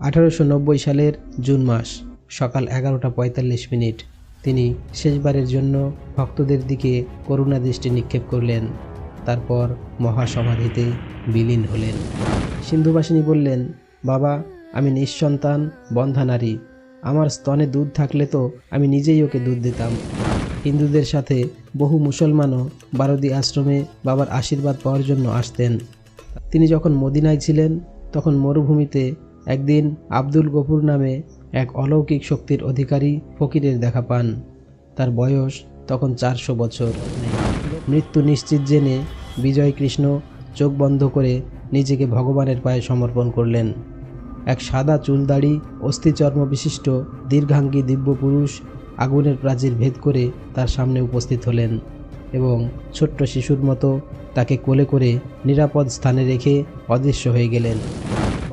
আঠারোশো নব্বই সালের জুন মাস, সকাল এগারোটা পঁয়তাল্লিশ মিনিট। তিনি শেষবারের জন্য ভক্তদের দিকে করুণা দৃষ্টি নিক্ষেপ করলেন। তারপর মহাসমাধিতে বিলীন হলেন। সিন্ধুবাসিনী বললেন, বাবা, আমি নিঃসন্তান বন্ধা নারী আমার স্তনে দুধ থাকলে তো আমি নিজেই ওকে দুধ দিতাম। হিন্দুদের সাথে বহু মুসলমানও বারদি আশ্রমে বাবার আশীর্বাদ পাওয়ার জন্য আসতেন। তিনি যখন মদিনায় ছিলেন, তখন মরুভূমিতে একদিন আব্দুল গফুর নামে এক অলৌকিক শক্তির অধিকারী ফকিরের দেখা পান। তার বয়স তখন চারশো বছর। মৃত্যু নিশ্চিত জেনে বিজয় কৃষ্ণ চোখ বন্ধ করে নিজেকে ভগবানের পায়ে সমর্পণ করলেন। এক সাদা চুলদাড়ি, অস্থিচর্ম বিশিষ্ট, দীর্ঘাঙ্গী দিব্য পুরুষ আগুনের প্রাচীর ভেদ করে তার সামনে উপস্থিত হলেন এবং ছোট্ট শিশুর মতো তাকে কোলে করে নিরাপদ স্থানে রেখে অদৃশ্য হয়ে গেলেন।